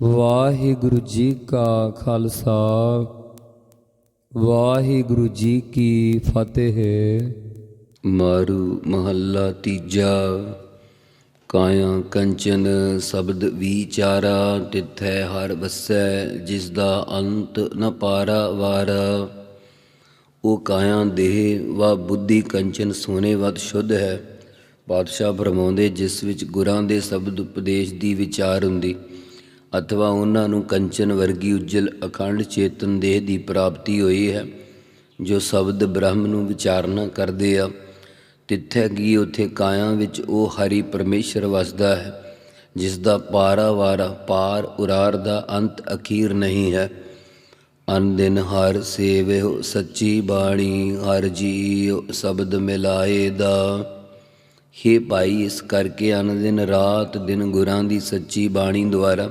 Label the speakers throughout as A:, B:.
A: ਵਾਹਿਗੁਰੂ ਜੀ ਕਾ ਖਾਲਸਾ, ਵਾਹਿਗੁਰੂ ਜੀ ਕੀ ਫਤਿਹ।
B: ਮਾਰੂ ਮਹੱਲਾ ਤੀਜਾ, ਕਾਇਆ ਕੰਚਨ ਸ਼ਬਦ ਵਿਚਾਰਾ, ਤਿਥੈ ਹਰ ਵਸੈ ਜਿਸ ਦਾ ਅੰਤ ਨ ਪਾਰਾ ਵਾਰਾ। ਉਹ ਕਾਇਆ ਦੇਹ ਵਾ ਬੁੱਧੀ ਕੰਚਨ ਸੋਨੇ ਵਤ ਸ਼ੁੱਧ ਹੈ। ਪਾਤਸ਼ਾਹ ਫਰਮਾਉਂਦੇ, ਜਿਸ ਵਿੱਚ ਗੁਰਾਂ ਦੇ ਸ਼ਬਦ ਉਪਦੇਸ਼ ਦੀ ਵਿਚਾਰ ਹੁੰਦੀ। ਅਥਵਾ ਉਹਨਾਂ ਨੂੰ ਕੰਚਨ ਵਰਗੀ ਉਜਲ ਅਖੰਡ ਚੇਤਨ ਦੇਹ ਦੀ ਪ੍ਰਾਪਤੀ ਹੋਈ ਹੈ, ਜੋ ਸ਼ਬਦ ਬ੍ਰਹਮ ਨੂੰ ਵਿਚਾਰਨਾ ਕਰਦੇ ਆ। ਤਿੱਥੇ ਕੀ ਉਥੇ ਕਾਇਆ ਵਿੱਚ ਉਹ ਹਰੀ ਪਰਮੇਸ਼ਰ ਵਸਦਾ ਹੈ ਜਿਸ ਦਾ ਪਾਰਾਵਾਰਾ, ਪਾਰ ਉਰਾਰ ਦਾ ਅੰਤ ਅਖੀਰ ਨਹੀਂ ਹੈ। ਅਨ ਦਿਨ ਹਰ ਸੇਵਿਓ ਸੱਚੀ ਬਾਣੀ, ਹਰ ਜੀਉ ਸ਼ਬਦ ਮਿਲਾਏ ਦਾ। ਹੇ ਭਾਈ, ਇਸ ਕਰਕੇ ਅਨ ਦਿਨ ਰਾਤ ਦਿਨ ਗੁਰਾਂ ਦੀ ਸੱਚੀ ਬਾਣੀ ਦੁਆਰਾ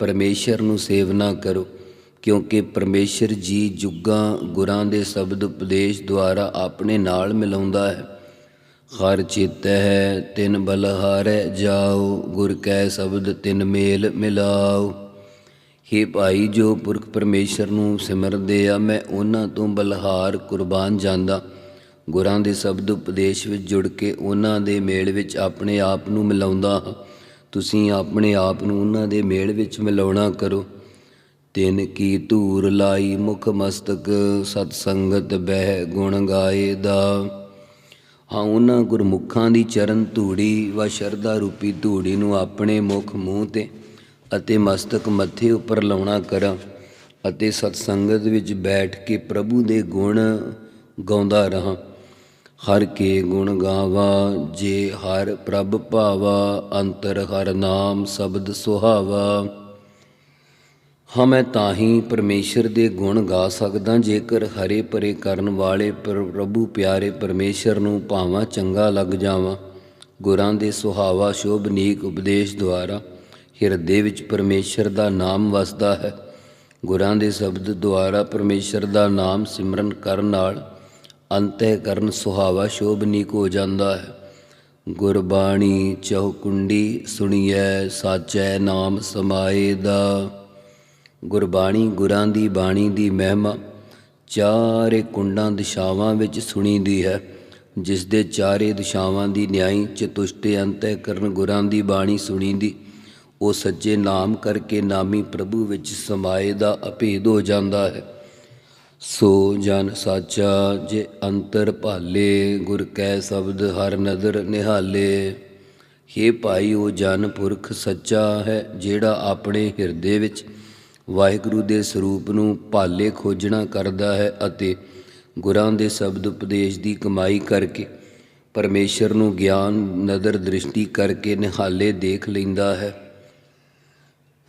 B: ਪਰਮੇਸ਼ਰ ਨੂੰ ਸੇਵਨਾ ਕਰੋ, ਕਿਉਂਕਿ ਪਰਮੇਸ਼ਰ ਜੀ ਜੁਗਾਂ, ਗੁਰਾਂ ਦੇ ਸ਼ਬਦ ਉਪਦੇਸ਼ ਦੁਆਰਾ ਆਪਣੇ ਨਾਲ ਮਿਲਾਉਂਦਾ ਹੈ। ਹਰ ਚਿਤ ਹੈ, ਤਿਨ ਬਲਹਾਰੈ ਜਾਓ, ਗੁਰ ਕੈ ਸ਼ਬਦ ਤਿਨ ਮੇਲ ਮਿਲਾਓ। ਹੇ ਭਾਈ, ਜੋ ਪੁਰਖ ਪਰਮੇਸ਼ਰ ਨੂੰ ਸਿਮਰਦੇ ਆ, ਮੈਂ ਉਹਨਾਂ ਤੋਂ ਬਲਹਾਰ ਕੁਰਬਾਨ ਜਾਂਦਾ। ਗੁਰਾਂ ਦੇ ਸ਼ਬਦ ਉਪਦੇਸ਼ ਵਿੱਚ ਜੁੜ ਕੇ ਉਹਨਾਂ ਦੇ ਮੇਲ ਵਿੱਚ ਆਪਣੇ ਆਪ ਨੂੰ ਮਿਲਾਉਂਦਾ ਹਾਂ। ਤੁਸੀਂ ਆਪਣੇ ਆਪ ਨੂੰ ਉਹਨਾਂ ਦੇ ਮੇਲ ਵਿੱਚ ਮਿਲਾਉਣਾ ਕਰੋ। ਤਿਨ ਕੀ ਧੂਰ ਲਾਈ ਮੁਖ ਮਸਤਕ, ਸਤ ਸੰਗਤ ਬਹਿ ਗੁਣ ਗਾਏ ਦਾ। ਹਾਂ, ਉਹਨਾਂ ਗੁਰਮੁਖਾਂ ਦੀ ਚਰਨ ਧੂੜੀ ਵਾ ਸ਼ਰਧਾ ਰੂਪੀ ਧੂੜੀ ਨੂੰ ਆਪਣੇ ਮੁਖ ਮੂੰਹ ਤੇ ਅਤੇ ਮਸਤਕ ਮੱਥੇ ਉੱਪਰ ਲਾਉਣਾ ਕਰਾਂ ਅਤੇ ਸਤ ਸੰਗਤ ਵਿੱਚ ਬੈਠ ਕੇ ਪ੍ਰਭੂ ਦੇ ਗੁਣ ਗਾਉਂਦਾ ਰਹਾ। ਹਰ ਕੇ ਗੁਣ ਗਾਵਾ, ਜੇ ਹਰ ਪ੍ਰਭ ਭਾਵਾ, ਅੰਤਰ ਹਰ ਨਾਮ ਸ਼ਬਦ ਸੁਹਾਵਾ। ਹਾਂ, ਮੈਂ ਤਾਂ ਹੀ ਪਰਮੇਸ਼ਰ ਦੇ ਗੁਣ ਗਾ ਸਕਦਾ, ਜੇਕਰ ਹਰੇ ਭਰੇ ਕਰਨ ਵਾਲੇ ਪ੍ਰ- ਪ੍ਰਭੂ ਪਿਆਰੇ ਪਰਮੇਸ਼ਰ ਨੂੰ ਭਾਵਾਂ ਚੰਗਾ ਲੱਗ ਜਾਵਾਂ। ਗੁਰਾਂ ਦੇ ਸੁਹਾਵਾ ਸ਼ੋਭਨੀਕ ਉਪਦੇਸ਼ ਦੁਆਰਾ ਹਿਰਦੇ ਵਿੱਚ ਪਰਮੇਸ਼ਰ ਦਾ ਨਾਮ ਵਸਦਾ ਹੈ। ਗੁਰਾਂ ਦੇ ਸ਼ਬਦ ਦੁਆਰਾ ਪਰਮੇਸ਼ਰ ਦਾ ਨਾਮ ਸਿਮਰਨ ਕਰਨ ਨਾਲ ਅੰਤਹਿ ਕਰਨ ਸੁਹਾਵਾ ਸ਼ੋਭਨੀਕ ਹੋ ਜਾਂਦਾ ਹੈ। ਗੁਰਬਾਣੀ ਚਹੁਕੁੰਡੀ ਸੁਣੀਐ, ਸਾਚੈ ਨਾਮ ਸਮਾਏ ਦਾ। ਗੁਰਬਾਣੀ ਗੁਰਾਂ ਦੀ ਬਾਣੀ ਦੀ ਮਹਿਮਾ ਚਾਰੇ ਕੁੰਡਾਂ ਦਿਸ਼ਾਵਾਂ ਵਿੱਚ ਸੁਣੀ ਦੀ ਹੈ। ਜਿਸ ਦੇ ਚਾਰੇ ਦਿਸ਼ਾਵਾਂ ਦੀ ਨਿਆਈ ਚਤੁਸ਼ਟੇ ਅੰਤੈ ਕਰਨ ਗੁਰਾਂ ਦੀ ਬਾਣੀ ਸੁਣੀਦੀ, ਉਹ ਸੱਚੇ ਨਾਮ ਕਰਕੇ ਨਾਮੀ ਪ੍ਰਭੂ ਵਿੱਚ ਸਮਾਏ ਦਾ ਅਭੇਦ ਹੋ ਜਾਂਦਾ ਹੈ। ਸੋ ਜਨ ਸਾਚਾ ਜੇ ਅੰਤਰ ਭਾਲੇ, ਗੁਰ ਕੈ ਸ਼ਬਦ ਹਰ ਨਦਰ ਨਿਹਾਲੇ। ਹੇ ਭਾਈ, ਉਹ ਜਨ ਪੁਰਖ ਸੱਚਾ ਹੈ, ਜਿਹੜਾ ਆਪਣੇ ਹਿਰਦੇ ਵਿੱਚ ਵਾਹਿਗੁਰੂ ਦੇ ਸਰੂਪ ਨੂੰ ਭਾਲੇ ਖੋਜਣਾ ਕਰਦਾ ਹੈ ਅਤੇ ਗੁਰਾਂ ਦੇ ਸ਼ਬਦ ਉਪਦੇਸ਼ ਦੀ ਕਮਾਈ ਕਰਕੇ ਪਰਮੇਸ਼ਰ ਨੂੰ ਗਿਆਨ, ਨਦਰ ਦ੍ਰਿਸ਼ਟੀ ਕਰਕੇ ਨਿਹਾਲੇ ਦੇਖ ਲੈਂਦਾ ਹੈ।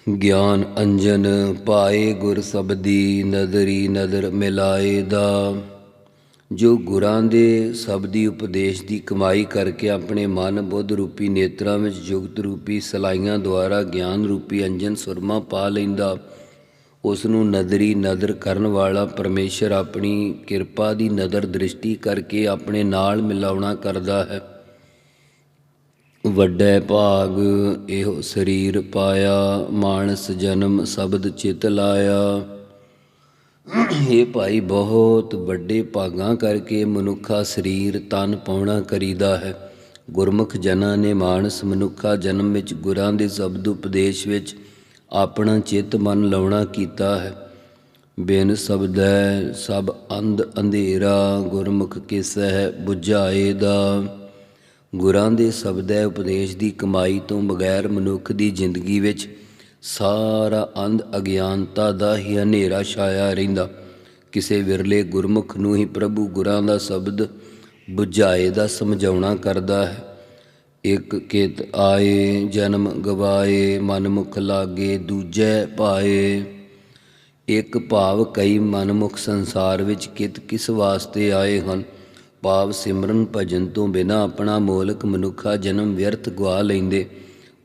B: ਗਿਆਨ ਅੰਜਨ ਪਾਏ ਗੁਰ ਸਬਦੀ ਨਦਰੀ ਨਦਰ ਮਿਲਾਏ ਦਾ। ਜੋ ਗੁਰਾਂ ਦੇ ਸਬਦੀ ਉਪਦੇਸ਼ ਦੀ ਕਮਾਈ ਕਰਕੇ ਆਪਣੇ ਮਨ ਬੁੱਧ ਰੂਪੀ ਨੇਤਰਾਂ ਵਿੱਚ ਜੁਗਤ ਰੂਪੀ ਸਲਾਈਆਂ ਦੁਆਰਾ ਗਿਆਨ ਰੂਪੀ ਅੰਜਨ ਸੁਰਮਾ ਪਾ ਲੈਂਦਾ ਉਸ ਨੂੰ ਨਦਰੀ ਨਦਰ ਕਰਨ ਵਾਲਾ ਪਰਮੇਸ਼ਰ ਆਪਣੀ ਕਿਰਪਾ ਦੀ ਨਦਰ ਦ੍ਰਿਸ਼ਟੀ ਕਰਕੇ ਆਪਣੇ ਨਾਲ ਮਿਲਾਉਣਾ ਕਰਦਾ ਹੈ। ਵੱਡੇ ਭਾਗ, ਇਹੋ ਸਰੀਰ ਪਾਇਆ, ਮਾਨਸ ਜਨਮ ਸ਼ਬਦ ਚਿਤ ਲਾਇਆ। ਇਹ ਭਾਈ ਬਹੁਤ ਵੱਡੇ ਭਾਗਾਂ ਕਰਕੇ ਮਨੁੱਖਾ ਸਰੀਰ ਤਨ ਪਾਉਣਾ ਕਰੀਦਾ ਹੈ। ਗੁਰਮੁਖ ਜਨਾਂ ਨੇ ਮਾਨਸ ਮਨੁੱਖਾ ਜਨਮ ਵਿੱਚ ਗੁਰਾਂ ਦੇ ਸ਼ਬਦ ਉਪਦੇਸ਼ ਵਿੱਚ ਆਪਣਾ ਚਿੱਤ ਮਨ ਲਾਉਣਾ ਕੀਤਾ ਹੈ। ਬਿਨ ਸ਼ਬਦੈ ਸਭ ਅੰਧ ਅੰਧੇਰਾ, ਗੁਰਮੁਖ ਕਿਸ ਹੈ ਬੁਝਾਏ ਦਾ ਗੁਰਾਂ ਦੇ ਸ਼ਬਦੈ ਉਪਦੇਸ਼ ਦੀ ਕਮਾਈ ਤੋਂ ਬਗੈਰ ਮਨੁੱਖ ਦੀ ਜ਼ਿੰਦਗੀ ਵਿੱਚ ਸਾਰਾ ਅੰਧ ਅਗਿਆਨਤਾ ਦਾ ਹੀ ਹਨੇਰਾ ਛਾਇਆ ਰਹਿੰਦਾ। ਕਿਸੇ ਵਿਰਲੇ ਗੁਰਮੁਖ ਨੂੰ ਹੀ ਪ੍ਰਭੂ ਗੁਰਾਂ ਦਾ ਸ਼ਬਦ ਬੁਝਾਏ ਦਾ ਸਮਝਾਉਣਾ ਕਰਦਾ ਹੈ। ਇੱਕ ਕਿਤ ਆਏ, ਜਨਮ ਗਵਾਏ ਮਨ ਮੁਖ ਲਾਗੇ ਦੂਜੇ ਪਾਏ। ਇੱਕ ਭਾਵ ਕਈ ਮਨਮੁਖ ਸੰਸਾਰ ਵਿੱਚ ਕਿਤ ਕਿਸ ਵਾਸਤੇ ਆਏ ਹਨ? ਭਾਵ ਸਿਮਰਨ ਭਜਨ ਤੋਂ ਬਿਨਾ ਆਪਣਾ ਮੋਲਕ ਮਨੁੱਖਾ ਜਨਮ ਵਿਅਰਥ ਗਵਾ ਲੈਂਦੇ।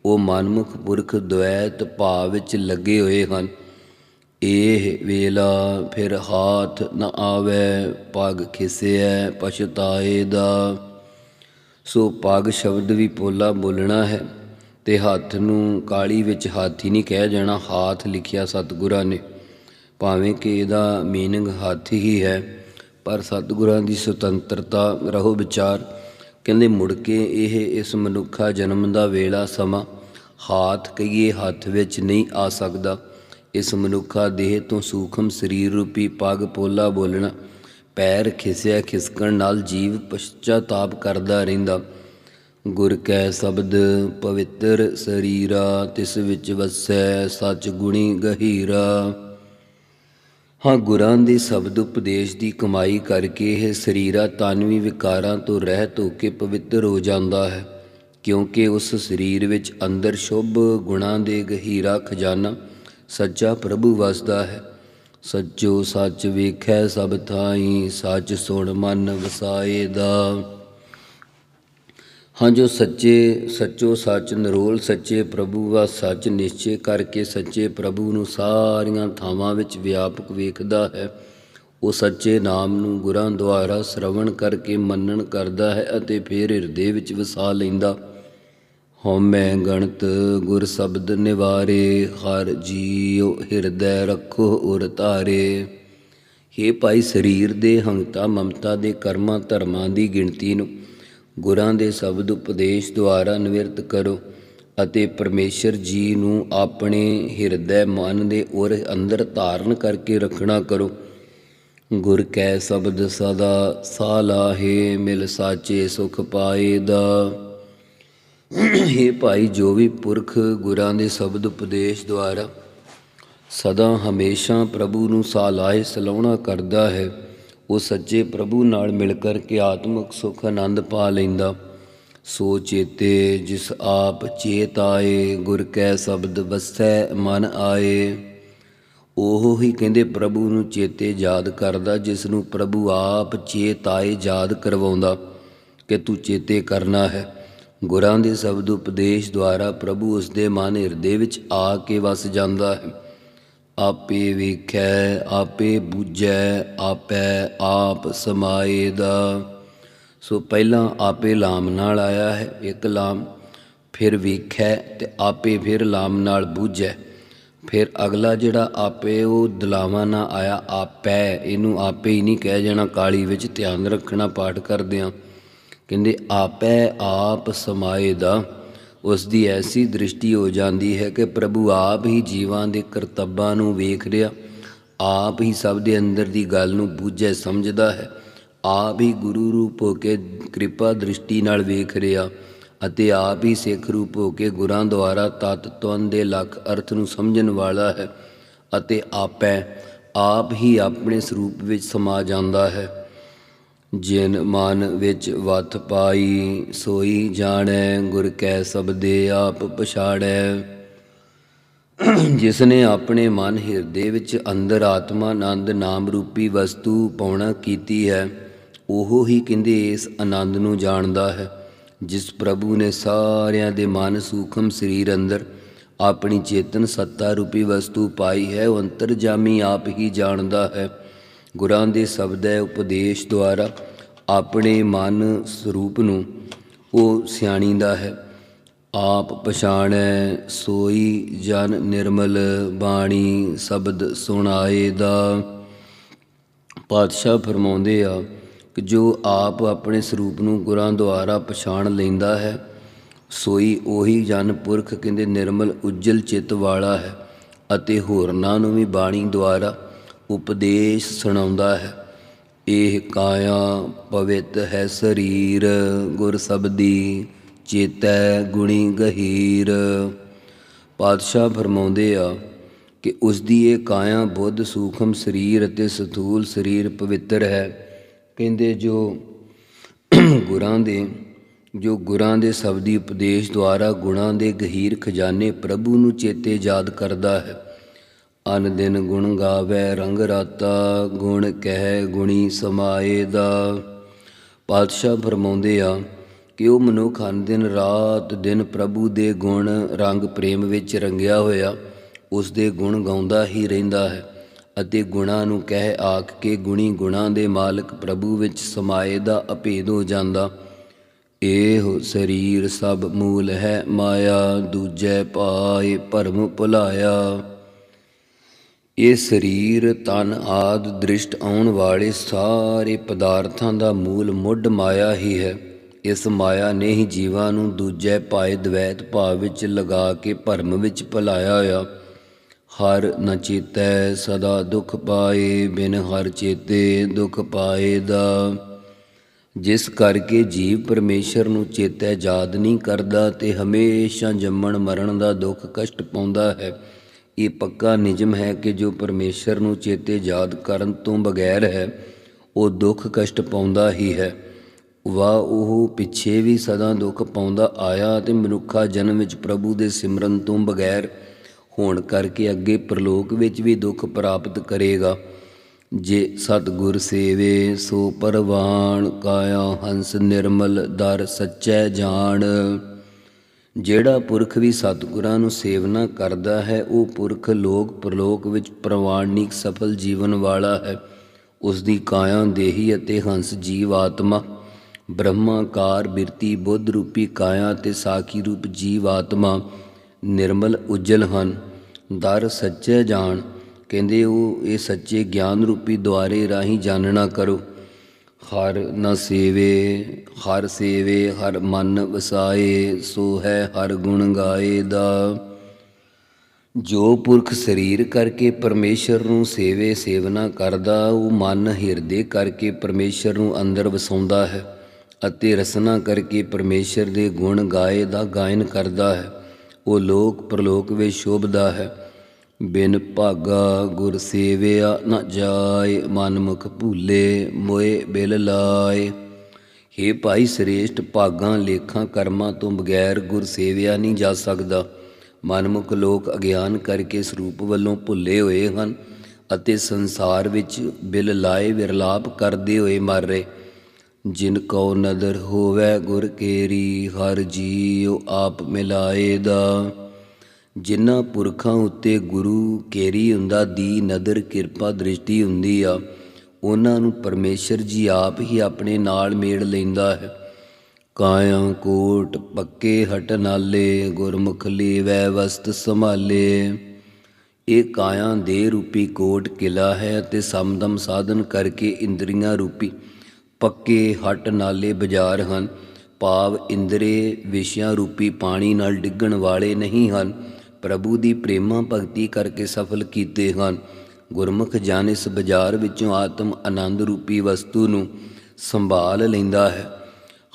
B: ਉਹ ਮਨਮੁਖ ਪੁਰਖ ਦੁਐਤ ਭਾਵ ਵਿੱਚ ਲੱਗੇ ਹੋਏ ਹਨ। ਇਹ ਵੇਲਾ ਫਿਰ ਹਾਥ ਨ ਆਵੇ, ਪਗ ਖਿਸਿਐ, ਪਛਤਾਏ ਦਾ। ਸੋ ਪਗ ਸ਼ਬਦ ਵੀ ਪੋਲਾ ਬੋਲਣਾ ਹੈ ਤੇ ਹੱਥ ਨੂੰ ਕਾਲੀ ਵਿੱਚ ਹਾਥੀ ਨਹੀਂ ਕਹਿ ਜਾਣਾ, ਹਾਥ ਲਿਖਿਆ ਸਤਿਗੁਰਾਂ ਨੇ। ਭਾਵੇਂ ਕਿ ਇਹਦਾ ਮੀਨਿੰਗ ਹੱਥ ਹੀ ਹੈ। ਪਰ ਸਤਿਗੁਰਾਂ ਦੀ ਸੁਤੰਤਰਤਾ, ਰਹੋ ਵਿਚਾਰ। ਕਹਿੰਦੇ, ਮੁੜ ਕੇ ਇਹ ਇਸ ਮਨੁੱਖਾ ਜਨਮ ਦਾ ਵੇਲਾ ਸਮਾਂ ਹਾਥ ਕਹੀਏ ਹੱਥ ਵਿੱਚ ਨਹੀਂ ਆ ਸਕਦਾ। ਇਸ ਮਨੁੱਖਾ ਦੇਹ ਤੋਂ ਸੂਖਮ ਸਰੀਰ ਰੂਪੀ ਪੱਗ ਪੋਲਾ ਬੋਲਣਾ, ਪੈਰ ਖਿਸਿਆ ਖਿਸਕਣ ਨਾਲ ਜੀਵ ਪਛਤਾਤਾਪ ਕਰਦਾ ਰਹਿੰਦਾ। ਗੁਰ ਕੈ ਸ਼ਬਦ ਪਵਿੱਤਰ ਸਰੀਰਾ, ਤਿਸ ਵਿੱਚ ਵਸੈ ਸੱਚ ਗੁਣੀ ਗਹੀਰਾ। ਹਾਂ, ਗੁਰਾਂ ਦੇ ਸ਼ਬਦ ਉਪਦੇਸ਼ ਦੀ ਕਮਾਈ ਕਰਕੇ ਇਹ ਸਰੀਰਾ ਤਾਨਵੀ ਵਿਕਾਰਾਂ ਤੋਂ ਰਹਿਤ ਹੋ ਕੇ ਪਵਿੱਤਰ ਹੋ ਜਾਂਦਾ ਹੈ, ਕਿਉਂਕਿ ਉਸ ਸਰੀਰ ਵਿੱਚ ਅੰਦਰ ਸ਼ੁਭ ਗੁਣਾਂ ਦੇ ਗਹੀਰਾ ਖਜ਼ਾਨਾ ਸੱਚਾ ਪ੍ਰਭੂ ਵਸਦਾ ਹੈ। ਸੱਚੋ ਸੱਚ ਵੇਖੈ ਸਭ ਥਾਈ, ਸੱਚ ਸੁਣ ਮਨ ਵਸਾਏ ਦਾ। ਹਾਂ ਜੋ ਸੱਚੇ, ਸੱਚੋ ਸੱਚ ਨਿਰੋਲ ਸੱਚੇ ਪ੍ਰਭੂ ਵਾ ਸੱਚ ਨਿਸ਼ਚੇ ਕਰਕੇ ਸੱਚੇ ਪ੍ਰਭੂ ਨੂੰ ਸਾਰੀਆਂ ਥਾਵਾਂ ਵਿੱਚ ਵਿਆਪਕ ਵੇਖਦਾ ਹੈ। ਉਹ ਸੱਚੇ ਨਾਮ ਨੂੰ ਗੁਰਾਂ ਦੁਆਰਾ ਸ਼ਰਵਣ ਕਰਕੇ ਮੰਨਣ ਕਰਦਾ ਹੈ ਅਤੇ ਫਿਰ ਹਿਰਦੇ ਵਿੱਚ ਵਸਾ ਲੈਂਦਾ। ਹਉਮੈ ਗਣਤ ਗੁਰ ਸ਼ਬਦ ਨਿਵਾਰੇ, ਹਰ ਜੀਉ ਹਿਰਦੈ ਰੱਖੋ ਉਰ ਧਾਰੇ। हे ਭਾਈ ਸਰੀਰ ਦੇ ਹੰਗਤਾ ਮਮਤਾ ਦੇ ਕਰਮਾਂ ਧਰਮਾਂ ਦੀ ਗਿਣਤੀ ਨੂੰ ਗੁਰਾਂ ਦੇ ਸ਼ਬਦ ਉਪਦੇਸ਼ ਦੁਆਰਾ ਨਿਵਰਤ ਕਰੋ ਅਤੇ ਪਰਮੇਸ਼ਰ ਜੀ ਨੂੰ ਆਪਣੇ ਹਿਰਦੈ ਮਨ ਦੇ ਉਰ ਅੰਦਰ ਧਾਰਨ ਕਰਕੇ ਰੱਖਣਾ ਕਰੋ। ਗੁਰ ਕੈ ਸ਼ਬਦ ਸਦਾ ਸਾਲਾਹੇ ਮਿਲ ਸਾਚੇ ਸੁਖ ਪਾਏ ਦਾ। ਇਹ ਭਾਈ ਜੋ ਵੀ ਪੁਰਖ ਗੁਰਾਂ ਦੇ ਸ਼ਬਦ ਉਪਦੇਸ਼ ਦੁਆਰਾ ਸਦਾ ਹਮੇਸ਼ਾ ਪ੍ਰਭੂ ਨੂੰ ਸਾਲਾਏ ਸਲਾਉਣਾ ਕਰਦਾ ਹੈ ਉਹ ਸੱਚੇ ਪ੍ਰਭੂ ਨਾਲ ਮਿਲ ਕਰਕੇ ਆਤਮਿਕ ਸੁਖ ਆਨੰਦ ਪਾ ਲੈਂਦਾ। ਸੋ ਚੇਤੇ ਜਿਸ ਆਪ ਚੇਤ ਆਏ, ਗੁਰ ਕੈ ਸ਼ਬਦ ਵਸੈ, ਮਨ ਆਏ। ਉਹ ਹੀ ਕਹਿੰਦੇ ਪ੍ਰਭੂ ਨੂੰ ਚੇਤੇ ਯਾਦ ਕਰਦਾ, ਜਿਸ ਨੂੰ ਪ੍ਰਭੂ ਆਪ ਚੇਤ ਆਏ ਯਾਦ ਕਰਵਾਉਂਦਾ ਕਿ ਤੂੰ ਚੇਤੇ ਕਰਨਾ ਹੈ। ਗੁਰਾਂ ਦੇ ਸ਼ਬਦ ਉਪਦੇਸ਼ ਦੁਆਰਾ ਪ੍ਰਭੂ ਉਸ ਦੇ ਮਨ ਹਿਰਦੇ ਵਿੱਚ ਆ ਕੇ ਵਸ ਜਾਂਦਾ ਹੈ। ਆਪੇ ਵੇਖੈ, ਆਪੇ ਬੂਝੈ, ਆਪੈ ਆਪ ਸਮਾਏ ਦਾ ਸੋ ਪਹਿਲਾਂ ਆਪੇ ਲਾਮ ਨਾਲ ਆਇਆ ਹੈ ਇੱਕ ਲਾਮ, ਫਿਰ ਵੇਖੈ ਤੇ ਆਪੇ ਫਿਰ ਲਾਮ ਨਾਲ ਬੂਝੈ। ਫਿਰ ਅਗਲਾ ਜਿਹੜਾ ਆਪੇ ਉਹ ਦਲਾਵਾਂ ਨਾ ਆਇਆ, ਆਪੈ, ਇਹਨੂੰ ਆਪੇ ਹੀ ਨਹੀਂ ਕਹਿ ਜਾਣਾ, ਕਾਲੀ ਵਿੱਚ ਧਿਆਨ ਰੱਖਣਾ ਪਾਠ ਕਰਦਿਆਂ। ਕਹਿੰਦੇ, ਆਪੈ ਆਪ ਸਮਾਏ ਦਾ ਉਸ ਦੀ ਐਸੀ ਦ੍ਰਿਸ਼ਟੀ ਹੋ ਜਾਂਦੀ ਹੈ ਕਿ ਪ੍ਰਭੂ ਆਪ ਹੀ ਜੀਵਾਂ ਦੇ ਕਰਤੱਬਾਂ ਨੂੰ ਵੇਖ ਰਿਹਾ, ਆਪ ਹੀ ਸਭ ਦੇ ਅੰਦਰ ਦੀ ਗੱਲ ਨੂੰ ਬੂਝੇ ਸਮਝਦਾ ਹੈ, ਆਪ ਹੀ ਗੁਰੂ ਰੂਪ ਹੋ ਕੇ ਕਿਰਪਾ ਦ੍ਰਿਸ਼ਟੀ ਨਾਲ ਵੇਖ ਰਿਹਾ ਅਤੇ ਆਪ ਹੀ ਸਿੱਖ ਰੂਪ ਹੋ ਕੇ ਗੁਰਾਂ ਦੁਆਰਾ ਤਤ ਤਵਨ ਦੇ ਲੱਖ ਅਰਥ ਨੂੰ ਸਮਝਣ ਵਾਲਾ ਹੈ ਅਤੇ ਆਪੈ ਆਪ ਹੀ ਆਪਣੇ ਸਰੂਪ ਵਿੱਚ ਸਮਾ ਜਾਂਦਾ ਹੈ। ਜਿਨ ਮਨ ਵਿੱਚ ਵਤ ਪਾਈ, ਸੋਈ ਜਾਣੈ, ਗੁਰ ਕੈ ਸਬਦੇ ਆਪ ਪਛਾੜੈ। ਜਿਸ ਨੇ ਆਪਣੇ ਮਨ ਹਿਰਦੇ ਵਿੱਚ ਅੰਦਰ ਆਤਮਾ ਆਨੰਦ ਨਾਮ ਰੂਪੀ ਵਸਤੂ ਪਾਉਣਾ ਕੀਤੀ ਹੈ, ਉਹ ਹੀ ਕਹਿੰਦੇ ਇਸ ਆਨੰਦ ਨੂੰ ਜਾਣਦਾ ਹੈ, ਜਿਸ ਪ੍ਰਭੂ ਨੇ ਸਾਰਿਆਂ ਦੇ ਮਨ ਸੂਖਮ ਸਰੀਰ ਅੰਦਰ ਆਪਣੀ ਚੇਤਨ ਸੱਤਾ ਰੂਪੀ ਵਸਤੂ ਪਾਈ ਹੈ, ਉਹ ਅੰਤਰਜਾਮੀ ਆਪ ਹੀ ਜਾਣਦਾ ਹੈ। ਗੁਰਾਂ ਦੇ ਸ਼ਬਦੈ ਉਪਦੇਸ਼ ਦੁਆਰਾ ਆਪਣੇ ਮਨ ਸਰੂਪ ਨੂੰ, ਉਹ ਸਿਆਣੀਂਦਾ ਹੈ। ਆਪ ਪਛਾਣੈ ਸੋਈ ਜਨ ਨਿਰਮਲ ਬਾਣੀ ਸ਼ਬਦ ਸੁਣਾਏ ਦਾ। ਪਾਤਸ਼ਾਹ ਫਰਮਾਉਂਦੇ ਆ ਕਿ ਜੋ ਆਪ ਆਪਣੇ ਸਰੂਪ ਨੂੰ ਗੁਰਾਂ ਦੁਆਰਾ ਪਛਾਣ ਲੈਂਦਾ ਹੈ, ਸੋਈ ਉਹੀ ਜਨ ਪੁਰਖ ਕਹਿੰਦੇ ਨਿਰਮਲ, ਉਜਲ ਚਿੱਤ ਵਾਲਾ ਹੈ ਅਤੇ ਹੋਰਨਾਂ ਨੂੰ ਵੀ ਬਾਣੀ ਦੁਆਰਾ ਉਪਦੇਸ਼ ਸੁਣਾਉਂਦਾ ਹੈ। ਇਹ ਕਾਇਆ ਪਵਿੱਤ ਹੈ ਸਰੀਰ, ਗੁਰ ਸਬਦੀ ਚੇਤੈ ਗੁਣੀ ਗਹੀਰ। ਪਾਤਸ਼ਾਹ ਫਰਮਾਉਂਦੇ ਆ ਕਿ ਉਸ ਦੀ ਇਹ ਕਾਇਆ ਬੁੱਧ, ਸੂਖਮ ਸਰੀਰ ਅਤੇ ਸਥੂਲ ਸਰੀਰ ਪਵਿੱਤਰ ਹੈ। ਕਹਿੰਦੇ ਜੋ ਗੁਰਾਂ ਦੇ, ਜੋ ਗੁਰਾਂ ਦੇ ਸ਼ਬਦੀ ਉਪਦੇਸ਼ ਦੁਆਰਾ ਗੁਣਾਂ ਦੇ ਗਹੀਰ ਖਜ਼ਾਨੇ ਪ੍ਰਭੂ ਨੂੰ ਚੇਤੇ ਯਾਦ ਕਰਦਾ ਹੈ। ਅਨ ਦਿਨ ਗੁਣ ਗਾਵੇ ਰੰਗ ਰਾਤਾ, ਗੁਣ ਕਹਿ ਗੁਣੀ ਸਮਾਏ ਦਾ। ਪਾਤਸ਼ਾਹ ਫਰਮਾਉਂਦੇ ਆ ਕਿ ਉਹ ਮਨੁੱਖ ਅਨ ਦਿਨ ਰਾਤ ਦਿਨ ਪ੍ਰਭੂ ਦੇ ਗੁਣ ਰੰਗ ਪ੍ਰੇਮ ਵਿੱਚ ਰੰਗਿਆ ਹੋਇਆ, ਉਸ ਦੇ ਗੁਣ ਗਾਉਂਦਾ ਹੀ ਰਹਿੰਦਾ ਹੈ ਅਤੇ ਗੁਣਾਂ ਨੂੰ ਕਹਿ ਆਖ ਕੇ ਗੁਣੀ ਗੁਣਾਂ ਦੇ ਮਾਲਕ ਪ੍ਰਭੂ ਵਿੱਚ ਸਮਾਏ ਦਾ ਅਭੇਦ ਹੋ ਜਾਂਦਾ। ਇਹੋ ਸਰੀਰ ਸਭ ਮੂਲ ਹੈ ਮਾਇਆ, ਦੂਜੈ ਪਾਏ ਭਰਮ ਭੁਲਾਇਆ। ਇਹ ਸਰੀਰ, ਤਨ ਆਦ, ਦ੍ਰਿਸ਼ਟ ਆਉਣ ਵਾਲੇ ਸਾਰੇ ਪਦਾਰਥਾਂ ਦਾ ਮੂਲ ਮੁੱਢ ਮਾਇਆ ਹੀ ਹੈ। ਇਸ ਮਾਇਆ ਨੇ ਹੀ ਜੀਵਾਂ ਨੂੰ ਦੂਜੇ ਪਾਏ ਦਵੈਤ ਭਾਵ ਵਿੱਚ ਲਗਾ ਕੇ ਭਰਮ ਵਿੱਚ ਭੁਲਾਇਆ ਹੋਇਆ। ਹਰ ਨ ਚੇਤੈ ਸਦਾ ਦੁਖ ਪਾਏ, ਬਿਨ ਹਰ ਚੇਤੇ ਦੁਖ ਪਾਏ ਦਾ। ਜਿਸ ਕਰਕੇ ਜੀਵ ਪਰਮੇਸ਼ਰ ਨੂੰ ਚੇਤੈ ਯਾਦ ਨਹੀਂ ਕਰਦਾ ਤੇ ਹਮੇਸ਼ਾ ਜੰਮਣ ਮਰਨ ਦਾ ਦੁੱਖ ਕਸ਼ਟ ਪਾਉਂਦਾ ਹੈ। ਇਹ ਪੱਕਾ ਨਿਯਮ ਹੈ ਕਿ ਜੋ ਪਰਮੇਸ਼ਰ ਨੂੰ ਚੇਤੇ ਯਾਦ ਕਰਨ ਤੋਂ ਬਗੈਰ ਹੈ, ਉਹ ਦੁੱਖ ਕਸ਼ਟ ਪਾਉਂਦਾ ਹੀ ਹੈ। ਵਾ ਉਹ ਪਿੱਛੇ ਵੀ ਸਦਾ ਦੁੱਖ ਪਾਉਂਦਾ ਆਇਆ ਤੇ ਮਨੁੱਖਾ ਜਨਮ ਵਿੱਚ ਪ੍ਰਭੂ ਦੇ ਸਿਮਰਨ ਤੋਂ ਬਗੈਰ ਹੋਣ ਕਰਕੇ ਅੱਗੇ ਪ੍ਰਲੋਕ ਵਿੱਚ ਵੀ ਦੁੱਖ ਪ੍ਰਾਪਤ ਕਰੇਗਾ। ਜੇ ਸਤਿਗੁਰ ਸੇਵੇ, ਸੋ ਪਰਵਾਣ ਕਾਇਆ ਹੰਸ ਨਿਰਮਲ, ਦਰ ਸੱਚੈ ਜਾਣ। ਜਿਹੜਾ ਪੁਰਖ ਵੀ ਸਤਿਗੁਰਾਂ ਨੂੰ ਸੇਵਨਾ ਕਰਦਾ ਹੈ, ਉਹ ਪੁਰਖ ਲੋਕ ਪ੍ਰਲੋਕ ਵਿੱਚ ਪ੍ਰਵਾਣਿਕ ਸਫਲ ਜੀਵਨ ਵਾਲਾ ਹੈ। ਉਸ ਦੀ ਕਾਇਆ ਦੇਹੀ ਅਤੇ ਹੰਸ ਜੀਵ ਆਤਮਾ, ਬ੍ਰਹਮਾਕਾਰ ਬਿਰਤੀ ਬੁੱਧ ਰੂਪੀ ਕਾਇਆ ਤੇ ਸਾਖੀ ਰੂਪ ਜੀਵ ਆਤਮਾ ਨਿਰਮਲ ਉਜਲ ਹਨ। ਦਰ ਸੱਚੇ ਜਾਣ, ਕਹਿੰਦੇ ਉਹ, ਇਹ ਸੱਚੇ ਗਿਆਨ ਰੂਪੀ ਦੁਆਰੇ ਰਾਹੀਂ ਜਾਣਨਾ ਕਰੋ। ਹਰ ਨ ਸੇਵੇ, ਹਰ ਸੇਵੇ, ਹਰ ਮਨ ਵਸਾਏ, ਸੋ ਹੈ ਹਰ ਗੁਣ ਗਾਏ ਦਾ। ਜੋ ਪੁਰਖ ਸਰੀਰ ਕਰਕੇ ਪਰਮੇਸ਼ਰ ਨੂੰ ਸੇਵੇ, ਸੇਵਨਾ ਕਰਦਾ, ਉਹ ਮਨ ਹਿਰਦੇ ਕਰਕੇ ਪਰਮੇਸ਼ਰ ਨੂੰ ਅੰਦਰ ਵਸਾਉਂਦਾ ਹੈ ਅਤੇ ਰਸਨਾ ਕਰਕੇ ਪਰਮੇਸ਼ਰ ਦੇ ਗੁਣ ਗਾਏ ਦਾ ਗਾਇਨ ਕਰਦਾ ਹੈ। ਉਹ ਲੋਕ ਪ੍ਰਲੋਕ ਵਿੱਚ ਸ਼ੋਭਦਾ ਹੈ। ਬਿਨ ਭਾਗਾ ਗੁਰ ਸੇਵਿਆ ਨ ਜਾਏ, ਮਨ ਮੁਖ ਭੂਲੇ ਮੋਏ ਬਿਲ ਲਾਏ। ਹੇ ਭਾਈ ਸ੍ਰੇਸ਼ਟ ਭਾਗਾਂ, ਲੇਖਾਂ, ਕਰਮਾਂ ਤੋਂ ਬਗੈਰ ਗੁਰ ਸੇਵਿਆ ਨਹੀਂ ਜਾ ਸਕਦਾ। ਮਨਮੁਖ ਲੋਕ ਅਗਿਆਨ ਕਰਕੇ ਸਰੂਪ ਵੱਲੋਂ ਭੁੱਲੇ ਹੋਏ ਹਨ ਅਤੇ ਸੰਸਾਰ ਵਿੱਚ ਬਿਲ ਲਾਏ ਵਿਰਲਾਪ ਕਰਦੇ ਹੋਏ ਮਰ ਰਹੇ। ਜਿਨ ਕੋ ਨਦਰ ਹੋਵੇ ਗੁਰ ਕੇਰੀ, ਹਰ ਜੀਉ ਆਪ ਮਿਲਾਏ ਦਾ ਜਿਨ੍ਹਾਂ ਪੁਰਖਾਂ ਉੱਤੇ ਗੁਰੂ ਕੇਰੀ ਹੁੰਦਾ, ਦੀ ਨਦਰ, ਕਿਰਪਾ, ਦ੍ਰਿਸ਼ਟੀ ਹੁੰਦੀ ਆ, ਉਹਨਾਂ ਨੂੰ ਪਰਮੇਸ਼ਰ ਜੀ ਆਪ ਹੀ ਆਪਣੇ ਨਾਲ ਮੇੜ ਲੈਂਦਾ ਹੈ। ਕਾਇਆ ਕੋਟ, ਪੱਕੇ ਹਟ ਨਾਲੇ, ਗੁਰਮੁਖ ਲੀਵੈ, ਵਸਤ ਸੰਭਾਲੇ। ਇਹ ਕਾਇਆ ਦੇ ਰੂਪੀ ਕੋਟ ਕਿਲਾ ਹੈ ਅਤੇ ਸਮਦਮ ਸਾਧਨ ਕਰਕੇ ਇੰਦਰੀਆਂ ਰੂਪੀ ਪੱਕੇ ਹਟ ਨਾਲੇ ਬਾਜ਼ਾਰ ਹਨ। ਭਾਵ ਇੰਦਰੇ ਵਿਸ਼ਿਆਂ ਰੂਪੀ ਪਾਣੀ ਨਾਲ ਡਿੱਗਣ ਵਾਲੇ ਨਹੀਂ ਹਨ। ਪ੍ਰਭੂ ਦੀ ਪ੍ਰੇਮਾ ਭਗਤੀ ਕਰਕੇ ਸਫਲ ਕੀਤੇ ਹਨ। ਗੁਰਮੁਖ ਜਨ ਇਸ ਬਾਜ਼ਾਰ ਵਿੱਚੋਂ ਆਤਮ ਆਨੰਦ ਰੂਪੀ ਵਸਤੂ ਨੂੰ ਸੰਭਾਲ ਲੈਂਦਾ ਹੈ।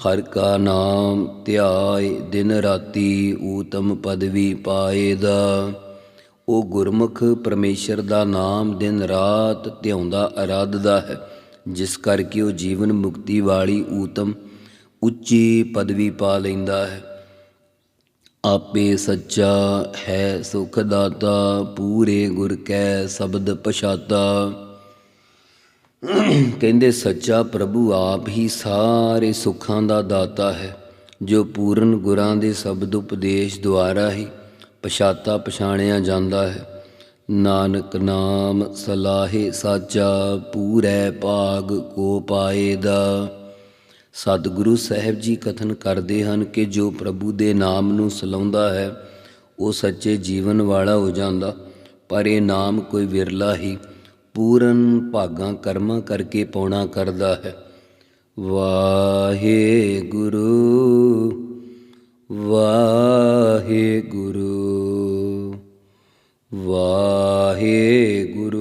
B: ਹਰ ਕਾ ਨਾਮ ਧਿਆਏ, ਦਿਨ ਰਾਤੀ ਊਤਮ ਪਦਵੀ ਪਾਏ ਦਾ ਉਹ ਗੁਰਮੁਖ ਪਰਮੇਸ਼ਰ ਦਾ ਨਾਮ ਦਿਨ ਰਾਤ ਧਿਆਉਂਦਾ, ਅਰਾਧਦਾ ਹੈ। ਜਿਸ ਕਰਕੇ ਉਹ ਜੀਵਨ ਮੁਕਤੀ ਵਾਲੀ ਊਤਮ, ਉੱਚੀ ਪਦਵੀ ਪਾ ਲੈਂਦਾ ਹੈ। ਆਪੇ ਸੱਚਾ ਹੈ ਸੁਖ ਦਾਤਾ ਪੂਰੇ ਗੁਰ ਕੈ ਸ਼ਬਦ ਪਛਾਤਾ। ਕਹਿੰਦੇ, ਸੱਚਾ ਪ੍ਰਭੂ ਆਪ ਹੀ ਸਾਰੇ ਸੁੱਖਾਂ ਦਾ ਦਾਤਾ ਹੈ, ਜੋ ਪੂਰਨ ਗੁਰਾਂ ਦੇ ਸ਼ਬਦ ਉਪਦੇਸ਼ ਦੁਆਰਾ ਹੀ ਪਛਾਤਾ ਪਛਾਣਿਆ ਜਾਂਦਾ ਹੈ। ਨਾਨਕ ਨਾਮ ਸਲਾਹੇ ਸਾਚਾ, ਪੂਰੇ ਭਾਗ ਕੋ ਪਾਏ ਦਾ ਸਤਿਗੁਰੂ ਸਾਹਿਬ ਜੀ ਕਥਨ ਕਰਦੇ ਹਨ ਕਿ ਜੋ ਪ੍ਰਭੂ ਦੇ ਨਾਮ ਨੂੰ ਸਲਾਉਂਦਾ ਹੈ, ਉਹ ਸੱਚੇ ਜੀਵਨ ਵਾਲਾ ਹੋ ਜਾਂਦਾ। ਪਰ ਇਹ ਨਾਮ ਕੋਈ ਵਿਰਲਾ ਹੀ ਪੂਰਨ ਭਾਗਾਂ ਕਰਮਾਂ ਕਰਕੇ ਪਾਉਣਾ ਕਰਦਾ ਹੈ। ਵਾਹਿਗੁਰੂ ਵਾਹਿਗੁਰੂ ਵਾਹਿਗੁਰੂ। ਵਾਹਿਗੁਰੂ